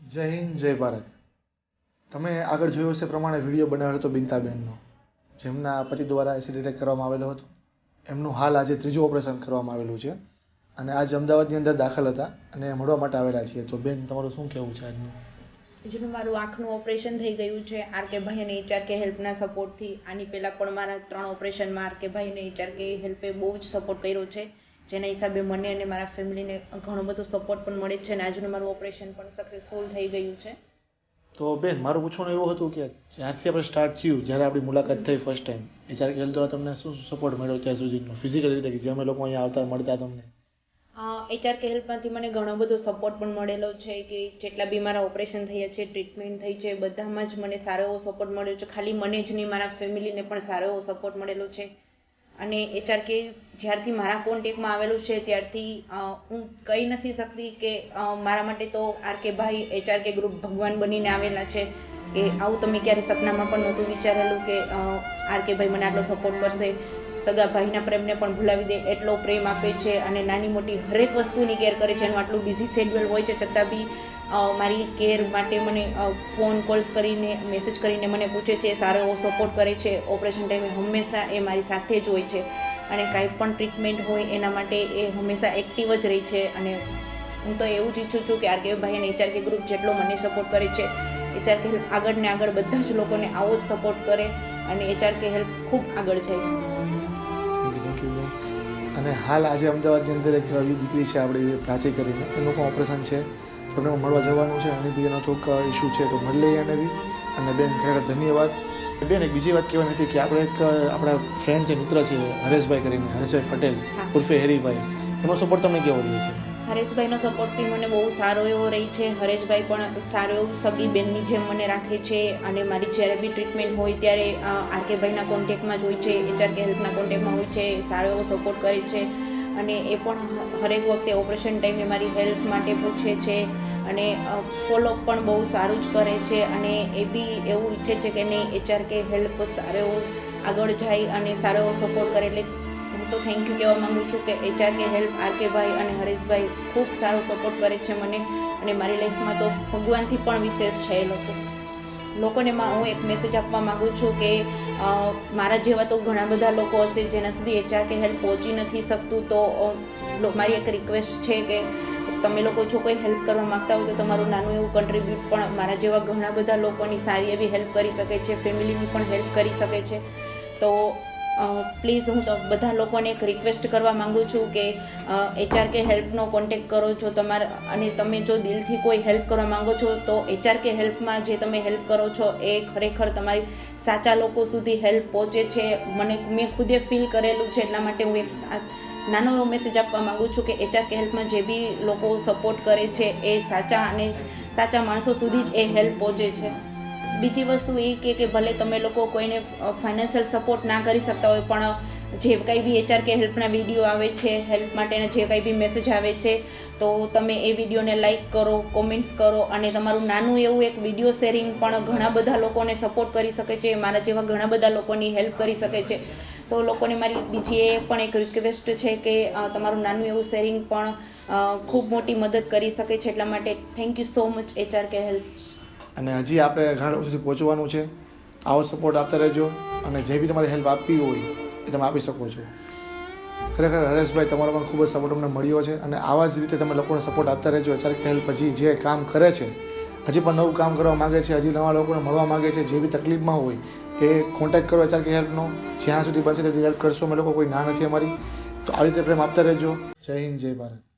જય હિન્દ, જય ભારત. તમે આગળ જોયો હશે પ્રમાણે વીડિયો બનાવેલો હતો બિનતાબેનનો, જેમના પતિ દ્વારા એસિડ એટેક કરવામાં આવેલો હતો. એમનું હાલ આજે ત્રીજું ઓપરેશન કરવામાં આવેલું છે અને આજ અમદાવાદની અંદર દાખલ હતા અને મળવા માટે આવેલા છીએ. તો બેન, તમારું શું કહેવું છે આજનું? જેનું મારું આંખનું ઓપરેશન થઈ ગયું છે આર કે ભાઈ અને એચઆર કે હેલ્પના સપોર્ટથી. આની પહેલાં પણ મારા ત્રણ ઓપરેશનમાં આર કે ભાઈ અને એચઆર કે હેલ્પે બહુ જ સપોર્ટ કર્યો છે. જેના હિસાબે મને અને મારા ફેમિલીને ઘણો બધો સપોર્ટ પણ મળે છે અને આજનું મારું ઓપરેશન પણ સક્સેસફુલ થઈ ગયું છે. તો બેન, મારું પૂછવાનું એવું હતું કે જ્યારથી આપણે સ્ટાર્ટ થયું, જ્યારે આપણી મુલાકાત થઈ ફર્સ્ટ ટાઈમ એ કે હેલ્થ દ્વારા તમને શું સપોર્ટ મળ્યો ત્યાં સુધીનો? ફિઝિકલ રીતે જે અમે લોકો અહીંયા આવતા, મળતા તમને? એચઆર કે હેલ્પમાંથી મને ઘણો બધો સપોર્ટ પણ મળેલો છે કે જેટલા બી મારા ઓપરેશન થયા છે ટ્રીટમેન્ટ થઈ છે, બધામાં જ મને સારો એવો સપોર્ટ મળ્યો છે. ખાલી મને જ નહીં, મારા ફેમિલીને પણ સારો એવો સપોર્ટ મળેલો છે. અને એચઆર કે જ્યારથી મારા કોન્ટેકમાં આવેલું છે, ત્યારથી હું કહી નથી શકતી કે મારા માટે તો આર કે ભાઈ એચઆર કે ગ્રુપ ભગવાન બનીને આવેલા છે. કે આવું તમે ક્યારે સપનામાં પણ નહોતું વિચારેલું કે આર કે ભાઈ મને આટલો સપોર્ટ કરશે, સગા ભાઈના પ્રેમને પણ ભૂલાવી દે, એટલો પ્રેમ આપે છે અને નાની મોટી હરેક વસ્તુની કેર કરે છે. એનું આટલું બિઝી શેડ્યુલ હોય છે, છતાં બી મારી કેર માટે મને ફોન કોલ્સ કરીને મેસેજ કરીને મને પૂછે છે, સારો એવો સપોર્ટ કરે છે ઓપરેશન ટાઈમે હંમેશા એ મારી સાથે જ હોય છે. અને કાંઈ પણ ટ્રીટમેન્ટ હોય એના માટે એ હંમેશા એક્ટિવ જ રહી છે. અને હું તો એવું જ ઈચ્છું છું કે આરકે ભાઈ અને એચઆરકે ગ્રુપ જેટલો મને સપોર્ટ કરે છે એચઆર કે હેલ્પ આગળ ને આગળ બધા જ લોકોને આવો જ સપોર્ટ કરે અને એચઆર કે હેલ્પ ખૂબ આગળ જાય. થેન્ક યુ થેન્ક અને હાલ આજે અમદાવાદની અંદર એક એવી દીકરી છે આપણે પ્રાચી કરીને. એનું પણ ઓપરેશન છે. તો મળવા જવાનું છે. અને બી એનો થોડુંક ઇસ્યુ છે તો મળી લઈએ એને બી. અને બેન ખરેખર ધન્યવાદ. બેન એક બીજી વાત કહેવાની હતી કે આપણે એક આપણા ફ્રેન્ડ છે મિત્ર છે હરેશભાઈ કરીને હરેશભાઈ પટેલ ઉર્ફે હેરીભાઈ. એનો સપોર્ટ તમને કેવો રહ્યો છે? હરેશભાઈનો સપોર્ટ બી મને બહુ સારો એવો રહી છે. હરેશભાઈ પણ સારો એવું સગી બેનની જેમ મને રાખે છે અને મારી જ્યારે બી ટ્રીટમેન્ટ હોય ત્યારે આરકેભાઈના કોન્ટેક્ટમાં જ હોય છે એચઆર કે હેલ્થના કોન્ટેક્ટમાં હોય છે, સારો એવો સપોર્ટ કરે છે. અને એ પણ હરેક વખતે ઓપરેશન ટાઈમે મારી હેલ્થ માટે પૂછે છે અને ફોલોઅપ પણ બહુ સારું જ કરે છે અને એ બી એવું ઈચ્છે છે કે નહીં એચઆર કે હેલ્પ સારો એવો આગળ જાય અને સારો એવો સપોર્ટ કરે એટલે તો થેન્ક યુ કહેવા માંગુ છું કે એચઆર કે હેલ્પ આર ભાઈ અને હરેશભાઈ ખૂબ સારો સપોર્ટ કરે છે મને અને મારી લાઈફમાં તો ભગવાનથી પણ વિશેષ છે એ લોકો. લોકોને હું એક મેસેજ આપવા માગું છું કે મારા જેવા તો ઘણા બધા લોકો હશે જેના સુધી એચઆર કે હેલ્પ પહોંચી નથી શકતું તો મારી એક રિક્વેસ્ટ છે કે તમે લોકો જો કોઈ હેલ્પ કરવા માંગતા હોય તો તમારું નાનું એવું કન્ટ્રીબ્યુટ પણ મારા જેવા ઘણા બધા લોકોની સારી એવી હેલ્પ કરી શકે છે ફેમિલીની પણ હેલ્પ કરી શકે છે. તો પ્લીઝ હું બધા લોકોને એક રિક્વેસ્ટ કરવા માગું છું કે એચઆર કે હેલ્પનો કોન્ટેક્ટ કરો છો તમારા, અને તમે જો દિલથી કોઈ હેલ્પ કરવા માંગો છો, તો એચઆર કે હેલ્પમાં જે તમે હેલ્પ કરો છો એ ખરેખર તમારી સાચા લોકો સુધી હેલ્પ પહોંચે છે. મને, મેં ખુદે ફીલ કરેલું છે, એટલા માટે હું એક નાનો એવો મેસેજ આપવા માંગુ છું કે એચઆર કે હેલ્પમાં જે બી લોકો સપોર્ટ કરે છે, એ સાચા અને સાચા માણસો સુધી જ એ હેલ્પ પહોંચે છે. બીજી વસ્તુ એ કે કે ભલે તમે લોકો કોઈને ફાઇનાન્શિયલ સપોર્ટ ના કરી શકતા હોય, પણ જે કંઈ બી એચઆર કે હેલ્પના વીડિયો આવે છે હેલ્પ માટેના જે કંઈ બી મેસેજ આવે છે, તો તમે એ વિડીયોને લાઈક કરો કોમેન્ટ્સ કરો, અને તમારું નાનું એવું એક વીડિયો શેરિંગ પણ ઘણા બધા લોકોને સપોર્ટ કરી શકે છે, મારા જેવા ઘણા બધા લોકોની હેલ્પ કરી શકે છે. તો લોકોને મારી બીજી એ પણ એક રિક્વેસ્ટ છે કે તમારું નાનું એવું શેરિંગ પણ ખૂબ મોટી મદદ કરી શકે છે, એટલા માટે thank you so much HR કે હેલ્પ અને હજી આપણે ઘણા સુધી પહોંચવાનું છે. આવો સપોર્ટ આપતા રહેજો અને જે બી તમારે હેલ્પ આપવી હોય એ તમે આપી શકો છો. ખરેખર હરેશભાઈ, તમારો પણ ખૂબ જ સપોર્ટ અમને મળ્યો છે અને આવા જ રીતે તમે લોકોને સપોર્ટ આપતા રહેજો. કે હેલ્પ હજી જે કામ કરે છે, હજી પણ નવું કામ કરવા માગે છે, હજી નવા લોકોને મળવા માગે છે, જે બી તકલીફમાં હોય એ કોન્ટેક્ટ કરો એચઆર કે હેલ્પનો જ્યાં સુધી બનશે ત્યાં હેલ્પ કરશો. અમે લોકો કોઈ ના નથી અમારી. તો આવી રીતે પ્રેમ આપતા રહેજો. જય હિન્દ, જય ભારત.